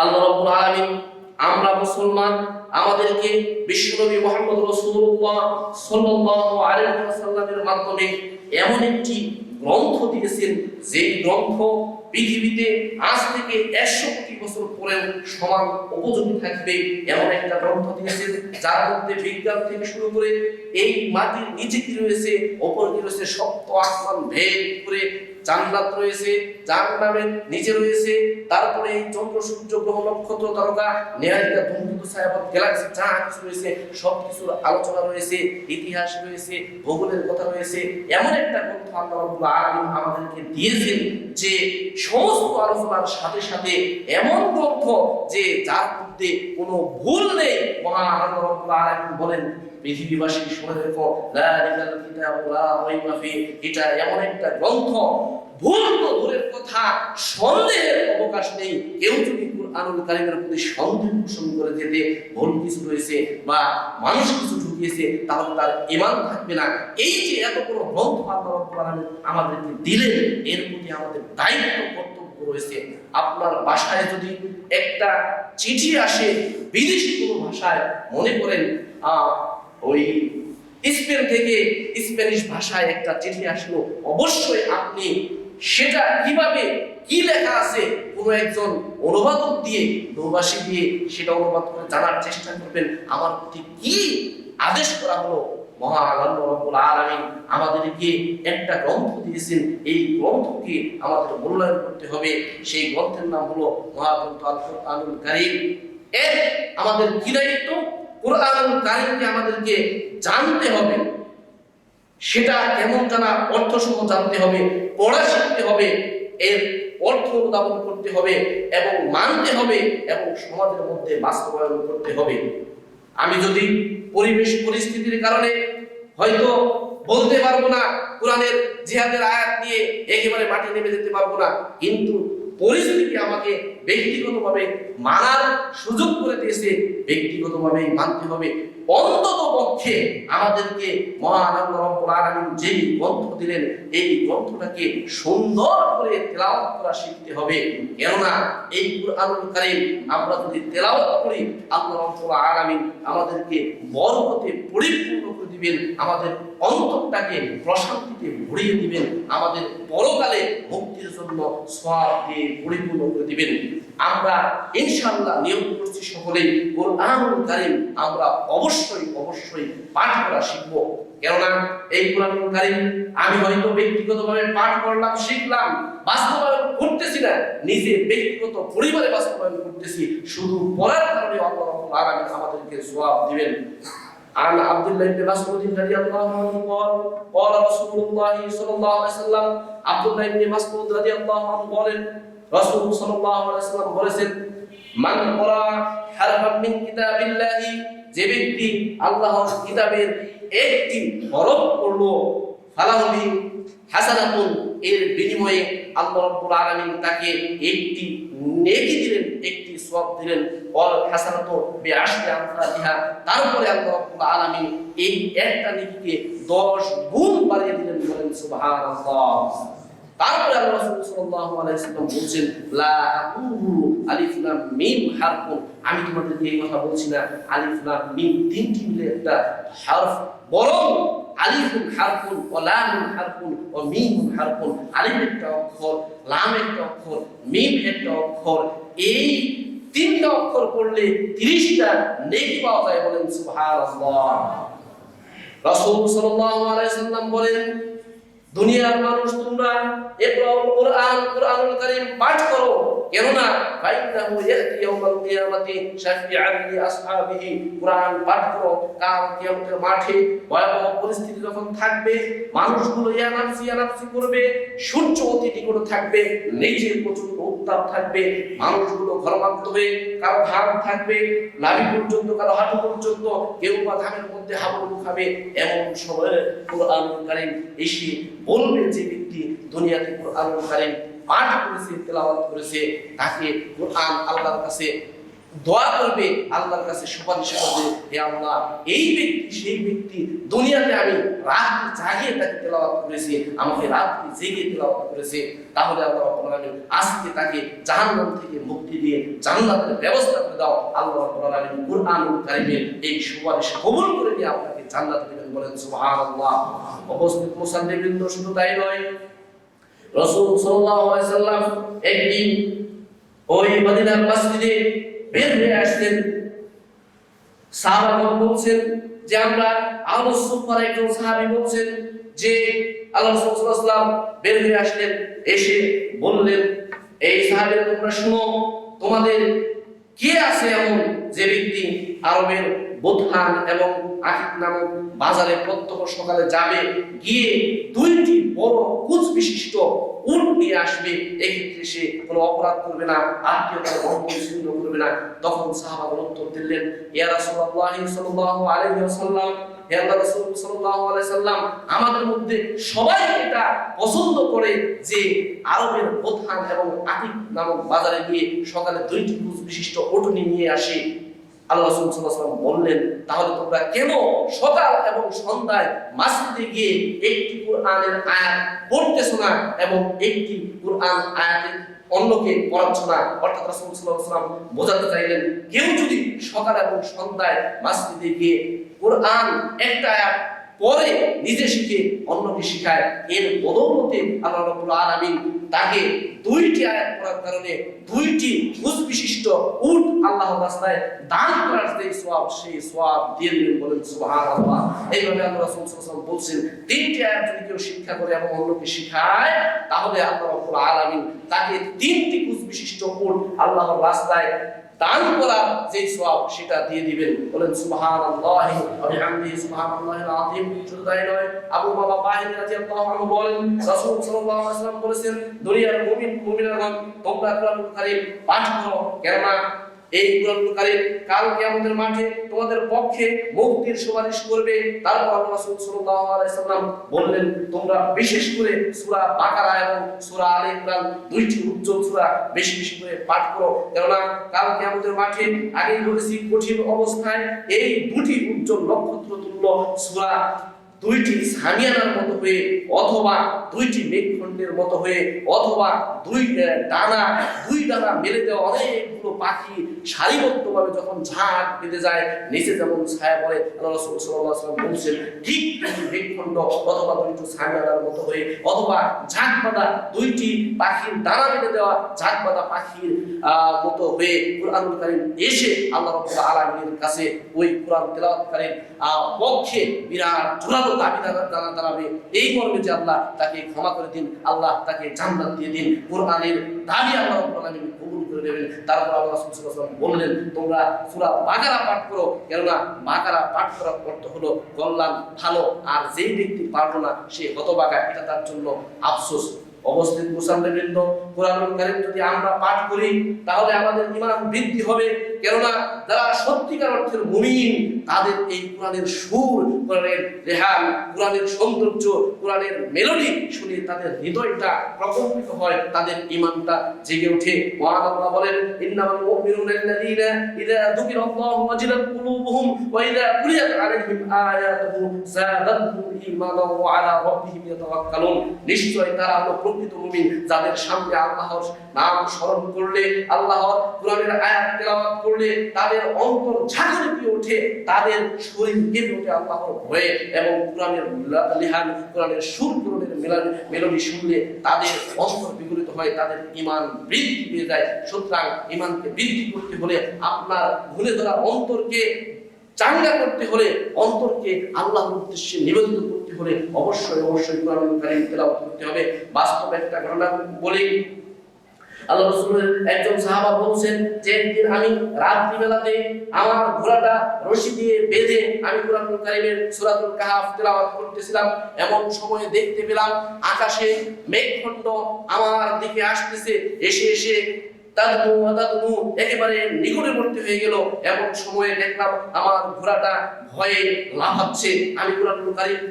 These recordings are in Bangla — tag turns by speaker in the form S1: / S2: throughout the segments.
S1: আল্লাহ রাব্বুল আলামিন আমরা মুসলমান, আমাদেরকে বিশ্বনবী মুহাম্মদ রাসূলুল্লাহ সাল্লাল্লাহু আলাইহি ওয়াসাল্লামের মাধ্যমে এমন একটি গ্রন্থ দিয়েছেন, যে গ্রন্থ পৃথিবীতে আজ থেকে একশো কোটি বছর পরেও সমান উপযোগী থাকবে এমন একটা গ্রন্থ দিয়েছেন, যার মধ্যে বিজ্ঞান থেকে শুরু করে এই মাটির নিচে কি রয়েছে, ওপর কি রয়েছে, সপ্ত আসমান ভেদ করে জান্নাত রয়েছে জাহান্নামের নিচে রয়েছে, তারপরে এই চন্দ্র, সূর্য, গ্রহ, নক্ষত্র, তারকা, নেহারিকা ধূমকেতু ছায়াপথ গ্যালাক্সি যা কিছু রয়েছে সব কিছুর আলোচনা রয়েছে, ইতিহাস রয়েছে, ভূগোলের কথা রয়েছে, এমন একটা গ্রন্থ আল্লাহ রাব্বুল আলামিন আমাদেরকে দিয়েছেন যে সমস্ত আলোচনার সাথে সাথে এমন গ্রন্থ যে যার মধ্যে কোনো ভুল নেই। মহান আল্লাহ রাব্বুল আলামিন বলেন, পৃথিবীবাসী শুনে দেখো লালিকাল কিতাবু লা রাইবা ফি এটা এমন একটা গ্রন্থ। ভুল তো দূরের কথা, সন্দেহের অবকাশ নেই। কেউ যদি কুরআনুল কারীমের প্রতি সন্দেহ পোষণ করে যেতে ভুল কিছু রয়েছে বা মানুষ কিছু ঢুকিয়েছে তাহলে তার ঈমান থাকবে না। এই যে এত বড় গ্রন্থ আল্লাহ আমাদেরকে দিলেন, এর প্রতি আমাদের দায়িত্ব কর্তব্য রয়েছে। আপনার বাসায় যদি একটা চিঠি আসে, বিদেশি কোনো ভাষায় মনে করেন ওই স্পেন থেকে স্প্যানিশ ভাষায় একটা চিঠি আসলো, অবশ্যই আপনি সেটা কীভাবে, কি লেখা আছে, কোনো একজন অনুবাদক দিয়ে প্রবাসী দিয়ে সেটা অনুবাদ করে জানার চেষ্টা করবেন। আমার প্রতি কি আদেশ করা হলো আমাদেরকে একটা গ্রন্থ দিয়েছেন। এই গ্রন্থকে আমাদের করতে হবে। সেই গ্রন্থের নাম হলো এর আমাদের আমাদেরকে জানতে হবে। সেটা কেমন জানা অর্থ সহ জানতে হবে, পড়া শিখতে হবে, এর অর্থ অনুধাবন করতে হবে এবং মানতে হবে এবং সমাজের মধ্যে বাস্তবায়ন করতে হবে। আমি যদি পরিবেশ পরিস্থিতির কারণে হয়তো বলতে পারব না কোরআনের জিহাদের আয়াত নিয়ে একেবারে মাটি নেমে যেতে পারব না, কিন্তু পরিস্থিতি আমাকে ব্যক্তিগতভাবে মানার সুযোগ করে দিয়েছে ব্যক্তিগতভাবে মানতে হবে। অন্তত পক্ষে আমাদেরকে মহান রাব্বুল যেই গ্রন্থ দিলেন, এই গ্রন্থটাকে সুন্দর করে তেলাওয়াত করা শিখতে হবে। কেননা এই কুরআনুল কারীম আমরা যদি তেলাওয়াত করি, আল্লাহ রাব্বুল আলামিন আমাদেরকে বরকতে পরিপূর্ণ করে দিবেন, আমাদের অন্তরটাকে প্রশান্তিতে ভরিয়ে দিবেন। আমাদের পরকালে মুক্তির জন্য সওয়াব দিয়ে পরিপূর্ণ করে দিবেন। আমরা ইনশাআল্লাহ নিয়ম করছি সকলেই। কোরআনুল কারীম আমরা অবশ্যই অবশ্যই পাঠ করা শিখব। কেননা এই কোরআনুল কারীম আমি হয়তো ব্যক্তিগতভাবে পাঠ করলাম, শিখলাম, বাস্তবায়ন করতেছি না। নিজে ব্যক্তিগত পরিবারে বাস্তবায়ন করতেছি। শুধু পড়ার কারণে রাব্বুল আলামিন আমাদেরকে সওয়াব দিবেন। عن عبد الله بن مسعود رضي الله عنه قال قال رسول الله صلى الله عليه وسلم عبد الله بن مسعود رضي الله عنه বলেন রাসূল সাল্লাল্লাহু আলাইহি ওয়াসাল্লাম বলেছেন মান ক্বারা হারফান মিন কিতাবিল্লাহি যে ব্যক্তি আল্লাহর কিতাবের একটি হরফ পড়লো ফালাহুবি হাসানাতুন এর বিনিময়ে আল্লাহ রাব্বুল আলামিন তাকে একটি নেকি দিলেন একটি সওয়াব দিলেন। অল হাসানাতু আমসালিহা। তারপরে আল্লাহ রাব্বুল আলামিন এই একটা নেকিকে 10 গুণ বাড়িয়ে দিলেন বলেন, সুবহানাল্লাহ। তারপরে আল্লাহ রাসূল সাল্লাল্লাহু আলাইহি ওয়াসাল্লাম বলছেন, লা আকুলু আলিফ লাম মিম হারফুন। আমি তোমাদেরকে এই কথা বলছি না আলিফ লাম মিম তিনটি মিলে একটা হারফ। বরং আলিফুন হারফুন ও লামুন হারফুন ও মিমুন হারফুন আলিফ একটা অক্ষর লাম একটা অক্ষর, মিম একটা অক্ষর, এই তিনটা অক্ষর পড়লে তিরিশটা নেকি পাওয়া যায় বলেন সুবহানাল্লাহ। রাসূল সাল্লাল্লাহু আলাইহি সাল্লাম বলেন দুনিয়ার মানুষ তোমরা ইকরাউল কোরআন, কোরআনুল কারীম পাঠ করো। কেননা ফাইন্নাহু ইয়াতি ইয়াউমাল শাফিআন লি আসহাবিহি। পাঠ করো কাল কিয়ামতের মাঠে। ভয়াবহ পরিস্থিতি যখন থাকবে, মানুষগুলো ইয়া নাফসি করবে, সূর্য অতি থাকবে নিচে প্রচণ্ড উত্তাপ থাকবে, মানুষগুলো ঘরমাক্ত হয়ে কারও ঘাম থাকবে, নাভি পর্যন্ত, কারও হাঁটু পর্যন্ত, কেউ বা ঘামের মধ্যে হাবুডুবু খাবে, এমন সময়ে কোরআন কারীম এসে বলবে যে ব্যক্তি দুনিয়াতে কোরআন কারীম পাঠ করেছে, তেলাওয়াত করেছে, তাকে কোরআন আল্লাহর কাছে দোয়া করবে, আল্লাহর কাছে সুপারিশ করবে, হে আল্লাহ, এই ব্যক্তি, সেই ব্যক্তি দুনিয়াতে আমি রাত জাগিয়ে তাকে তেলাওয়াত করেছি, আমাকে রাত জেগে তেলাওয়াত করেছে, তাহলে আল্লাহ রাব্বুল আলামিন আজকে তাকে জাহান্নাম থেকে মুক্তি দিয়ে জান্নাতের ব্যবস্থা করে দাও। আল্লাহ রাব্বুল আলামিন কুরআনুল কারীমের এই সুপারিশ কবুল করে দিয়ে আপনাকে জান্নাত বলেন, সুবহানাল্লাহ। শুধু তাই নয়, রাসূল সাল্লাম একদিন ওই মদিনার মসজিদে বের হয়ে আসলেন। সাহাবাগণ বলছেন যে, আমরা আহলে সুফার একজন সাহাবী বলছেন যে, আল্লাহ আলাইহি বের হয়ে আসলেন, এসে বললেন, এই সাহাবীরা তোমরা শুনো, তোমাদের কে আছে এমন যে ব্যক্তি আরবের বোধান এবং আকিক নামক বাজারে প্রত্যহ সকালে যাবে, গিয়ে দুইটি বড় কুচ বিশিষ্ট উট নিয়ে আসবে। এক্ষেত্রে সে কোনো অপরাধ করবে না আত্মীয়তার করবে না। তখন সাহাবাগণ উত্তর দিলেন, ইয়া রাসূলুল্লাহ সাল্লাল্লাহু আলাইহি সাল্লাম আমাদের মধ্যে সবাই এটা পছন্দ করে যে আরবের প্রধান এবং আতিক নামক বাজারে গিয়ে সকালে দুইটি কুচ বিশিষ্ট ওটনি নিয়ে আসে। আল্লাহ রসুল সাল্লাল্লাহু বললেন, তাহলে তোমরা কেন সকাল এবং সন্ধ্যায় মসজিদে গিয়ে একটি কোরআনের আয়াত পড়তেছো না এবং একটি কোরআন আয়াতের অন্যকে পড়াচ্ছ না? অর্থাৎ রসুল সাল্লাহাম বোঝাতে চাইলেন, কেউ যদি সকাল এবং সন্ধ্যায় মসজিদে গিয়ে কোরআন একটা আয়াত পরে নিজে শিখে অন্যকে শিখায়। এর বদৌলতে আল্লাহ রাব্বুল আলামিন তাকে দুইটি আয়াত পড়ার কারণে দুইটি খুশ বিশিষ্ট উট আল্লাহর রাস্তায় দান করার যে সওয়াব, সেই সওয়াব দিয়ে দিবেন বলেন সুবহানাল্লাহ। এইভাবে আল্লাহ রাসূল সাল্লাল্লাহু বলছেন, তিনটি আয়াত যদি কেউ শিক্ষা করে এবং অন্যকে শিখায়, তাহলে আল্লাহ রাব্বুল আলামিন তাকে তিনটি খুশ বিশিষ্ট উট আল্লাহর রাস্তায় দান করার যে সব সেটা দিয়ে দিবেন। বলেন, সুবহানাল্লাহি ওয়া বিহামদিহি আল্লাহ আযীম। শুধু তাই নয়, আবু বাবা বাহিনী রাদিয়াল্লাহু আনহু বলেন, রাসূল সাল্লাল্লাহু আলাইহি ওয়াসাল্লাম বলেছেন, দুনিয়ার মুমিন, মুমিনাগণ তোমরা কোরআন কারীম পাঠ করো। কেননা এই কোরআনুল কারীম কাল কিয়ামতের মাঠে তোমাদের পক্ষে মুক্তির সুপারিশ করবে। তারপর আল্লাহ রাসূল সাল্লাল্লাহু আলাইহি সাল্লাম বললেন, তোমরা বিশেষ করে সূরা বাকারা এবং সূরা আলে ইমরান দুইটি উজ্জ্বল সূরা বেশি বেশি করে পাঠ করো। কেননা কাল কিয়ামতের মাঠে আগেই বলেছি, কঠিন অবস্থায় এই দুটি উজ্জ্বল নক্ষত্র তুল্য সূরা দুইটি সামিয়ানার মতো হয়ে অথবা দুইটি মেঘখণ্ডের মতো হয়ে অথবা দুই ডানা দুই ডানা মেলে দেওয়া অনেকগুলো পাখি সারিবদ্ধভাবে যখন ঝাঁক বেঁধে যায়, নিচে যেমন ছায়া পড়ে, আল্লাহ আলাইহি বলছেন, ঠিক মেঘখণ্ড অথবা দুইটি সামিয়ানার মতো হয়ে অথবা ঝাঁক বাঁধা দুইটি পাখির ডানা বেঁধে দেওয়া ঝাঁক বাঁধা পাখির মতো হয়ে কুরআনুল এসে আল্লাহ রাব্বুল আলামিনের কাছে ওই কুরআন তেলাওয়াতকারীর পক্ষে বিরাট জোরালো দাবি দাঁড়াবে এই মর্মে যে আল্লাহ তাকে ক্ষমা করে দিন, আল্লাহ তাকে জান্নাত দিয়ে দিন, কোরআনের দাবি আল্লাহ কবুল করে তারপর আল্লাহ বললেন, তোমরা সূরা পাঠ করো, কেননা পাঠ করার অর্থ হলো কল্যাণ, ভালো, আর যেই ব্যক্তি পারল না, সে হতবাগা এটা তার জন্য আফসোস। অবস্থিত মুসলমানবৃন্দ কোরআনুল কারীম যদি আমরা পাঠ করি, তাহলে আমাদের ঈমান বৃদ্ধি হবে। কেননা যারা সত্যিকার অর্থের মুমিন, তাদের এই কোরআনের সুর, কোরআনের রেহান কোরআনের সৌন্দর্য, কোরআনের মেলোডি শুনে তাদের হৃদয়টা প্রকম্পিত হয়, তাদের ঈমানটা জেগে ওঠে। আল্লাহ বলেন, ইন্নামাল ইযা যুকিরাল্লাহু ওয়াজিলাত কুলুবুহুম ওয়া ইযা আলাইহিম আয়াতুহু ওয়া আলা রাব্বিহিম ইয়াতাওয়াক্কালুন। নিশ্চয় তারা হলো প্রকৃত মুমিন, যাদের সামনে আল্লাহর নাম স্মরণ করলে আল্লাহর কোরআনের আয়াত তেলাওয়াত করলে তাদের অন্তর ঝাঁকুনি দিয়ে ওঠে, তাদের শরীর কেঁপে ওঠে আল্লাহর ভয়ে এবং কোরআনের লিহান, কোরআনের সুর কোরআনের মেলানি মেলোডি শুনলে তাদের অন্তর বিগলিত হয়, তাদের ইমান বৃদ্ধি পেয়ে যায়। সুতরাং ইমানকে বৃদ্ধি করতে হলে আপনার ভুলে ধরা অন্তরকে চাঙ্গা করতে হলে, অন্তরকে আল্লাহর উদ্দেশ্যে নিবেদিত করতে হলে অবশ্যই অবশ্যই তেলাওয়াত করতে হবে। বাস্তব একটা ঘটনা বলি। আল্লাহ রাসূলের একজন সাহাবা বলছেন যে একদিন আমি রাত্রি বেলাতে আমার ঘোড়াটা রশি দিয়ে বেঁধে আমি কোরআনুল কারীমের সূরাতুল কাহাফ তেলাওয়াত করতেছিলাম। এমন সময়ে দেখতে পেলাম আকাশে মেঘখণ্ড আমার দিকে আসতেছে। এসে এসে তাদনু আদাদনু একেবারে নিকটবর্তী হয়ে গেল। এমন সময়ে দেখলাম আমার ঘোড়াটা ভয়ে লাফাচ্ছে। আমি কোরআনুল কারীম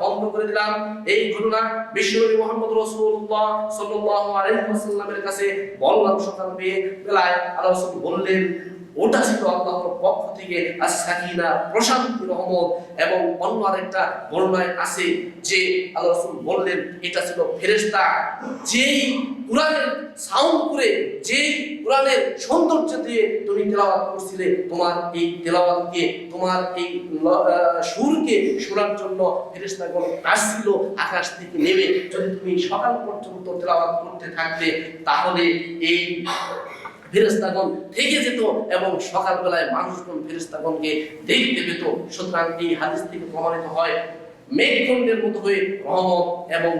S1: বন্ধ করে দিলাম। এই ঘটনা বিশ্বনবী মুহাম্মদ রাসূলুল্লাহ সাল্লাল্লাহু আলাইহি কাছে বললাম সকাল পেয়ে বেলায় আল্লাহ বললেন, ওটা ছিল আল্লাহর পক্ষ থেকে আর-সাকিনা প্রশান্তি, রহমত এবং অন্য আরেকটা বর্ণনায় আছে যে আল্লাহ রাসূল বললেন, এটা ছিল ফেরেশতা যেই কোরআনের সাউন্ড করে যেই কোরআনের সৌন্দর্য দিয়ে তুমি তেলাওয়াত করছিলে, তোমার এই তেলাওয়াতকে, তোমার এই সুরকে শোনার জন্য ফেরেশতাগণ আসছিল আকাশ থেকে নেমে। যদি তুমি সকাল পর্যন্ত তেলাওয়াত করতে থাকতে, তাহলে এই ফেরেস্তাগণ থেকে যেত এবং সকালবেলায় মানুষগণ ফেরেস্তাগণকে দেখতে পেত। সুতরাং এই হাদিস থেকে প্রমাণিত হয়, মেঘখণ্ডের মতো হয়ে রহমত এবং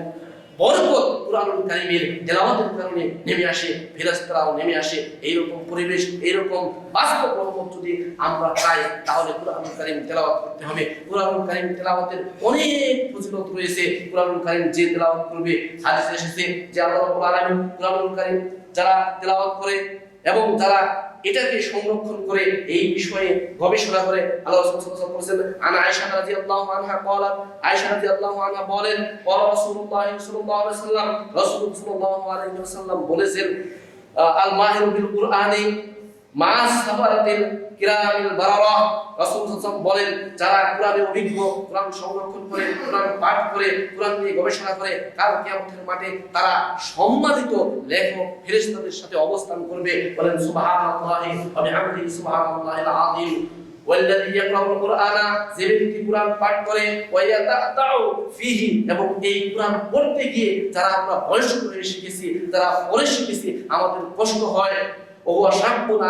S1: বরকত কুরআনুল কারীমের তেলাওয়াতের কারণে নেমে আসে, ফেরেশতারাও নেমে আসে। এইরকম পরিবেশ, এইরকম বাস্তব রহমত যদি আমরা চাই, তাহলে কুরআনুল কারীম তেলাওয়াত করতে হবে। কুরআনুল কারীম তেলাওয়াতের অনেক ফজিলত রয়েছে। কুরআনুল কারীম যে তেলাওয়াত করবে, হাদিসে এসেছে যে আল্লাহ রাব্বুল আলামিন কারীম যারা তেলাওয়াত করে এবং যারা এটাকে সংরক্ষণ করে এই বিষয়ে গবেষণা করে আল্লাহ রাসূল সাল্লাল্লাহু আলাইহি ওয়াসাল্লাম বলেছেন আনা আয়েশা রাদিয়াল্লাহু আনহা قالت আয়েশা রাদিয়াল্লাহু আনহা বলেন قال রাসূলুল্লাহ সাল্লাল্লাহু আলাইহি ওয়াসাল্লাম রাসূল সাল্লাল্লাহু আলাইহি ওয়াসাল্লাম বলেছেন আল মাহিরু বিল কুরআনি মাস সাফারাতিল কিরামিল বারারা রাসূল বলেন, যারা অভিজ্ঞ কোরআন সংরক্ষণ করে পাঠ করে নিয়ে গবেষণা করে, কাল কিয়ামতের মাঠে তারা সম্মানিত লেখক, ফেরেশতাদের সাথে অবস্থান করবে। বলেন, সুবহানাল্লাহি ওয়া সুবহানাল্লাহিল আযীম ওয়াল্লাযী ইয়াকরাউল কুরআনা যে ব্যক্তি কুরআন পাঠ করে এবং এই কুরআন পড়তে গিয়ে যারা আমরা বয়স্ক হয়ে শিখেছি, যারা পড়ে শিখেছি, আমাদের কষ্ট হয়। ও শাকুন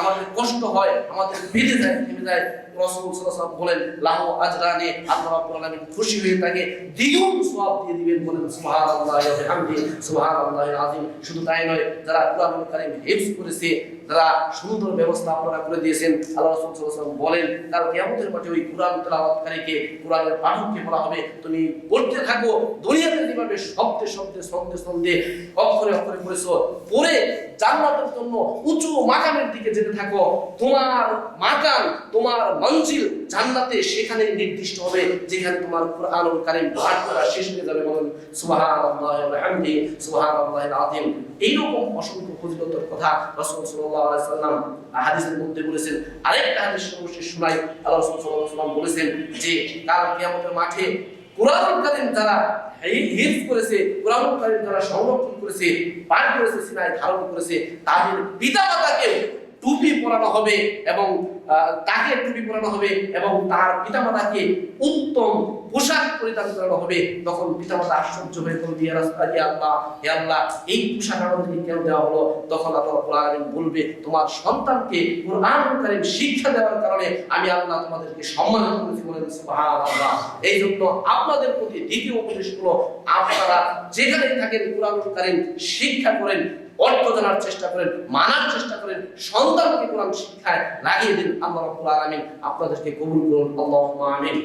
S1: আমাদের কষ্ট হয়, আমাদের বেঁধে যায় থেমে যায়। রাসূল সাল্লাল্লাহু বলেন, লাহু আজরানি, আল্লাহ আলামিন খুশি হয়ে তাকে দ্বিগুণ সওয়াব দিয়ে দিবেন বলেন, সুবহানাল্লাহি ওয়া বিহামদিহি, সুবহানাল্লাহিল আযীম। শুধু তাই নয়, যারা কোরআন কারীম হিফজ করেছে যারা সুন্দর ব্যবস্থা আপনারা করে দিয়েছেন। আল্লাহ রসুল বলেন তার কেমন মাঠে ওই কোরআন তেলাওয়াতকারীকে কোরআনের পাঠককে বলা হবে, তুমি পড়তে থাকো, দুনিয়াতে যেভাবে শব্দে শব্দে ছন্দে ছন্দে অক্ষরে অক্ষরে করেছ পরে জান্নাতের জন্য উঁচু মাকামের দিকে যেতে থাকো। তোমার মাকাম, তোমার মঞ্জিল জান্নাতে সেখানে নির্দিষ্ট হবে, যেখানে তোমার কোরআনুল কারীম পাঠ করা শেষ হয়ে যাবে বলেন, সুবহানাল্লাহি ওয়া সুবহানাল্লাহিল আযীম। এইরকম অসংখ্য ফজিলতের কথা রাসূল সাল্লাল্লাহু আলাইহি সাল্লাম হাদিসের মধ্যে বলেছেন। আরেকটা হাদিস শোনাই, আল্লাহ রাসূল সাল্লাল্লাহু আলাইহি সাল্লাম বলেছেন যে, কাল কিয়ামতের মাঠে কোরআনুল কারীম যারা হিফজ করেছে, কোরআনুল যারা সংরক্ষণ করেছে পাঠ করেছে, সিনায় ধারণ করেছে, তাদের পিতামাতাকে টুপি পরানো হবে এবং তাকে টুপি পরানো হবে এবং তার পিতামাতাকে উত্তম পোশাক পরিধান করানো হবে। তখন পিতামাতা আশ্চর্য হয়ে বলবে, ইয়া ইয়া আল্লাহ, হে আল্লাহ, এই পোশাক আমাদেরকে কেন দেওয়া হলো? তখন আল্লাহ আলামিন বলবে, তোমার সন্তানকে কোরআনুল কারীম শিক্ষা দেওয়ার কারণে আমি আল্লাহ তোমাদেরকে সম্মানিত করেছি বলেন সুবহানাল্লাহ। এই জন্য আপনাদের প্রতি দ্বিতীয় উপদেশ হলো, আপনারা যেখানেই থাকেন কোরআনুল কারীম শিক্ষা করেন অর্থ জানার চেষ্টা করেন, মানার চেষ্টা করেন, সন্তানকে কোরআন শিক্ষায় লাগিয়ে দিন। আল্লাহ আলামিন আপনাদেরকে কবুল করুন। আল্লাহুম্মা আমিন।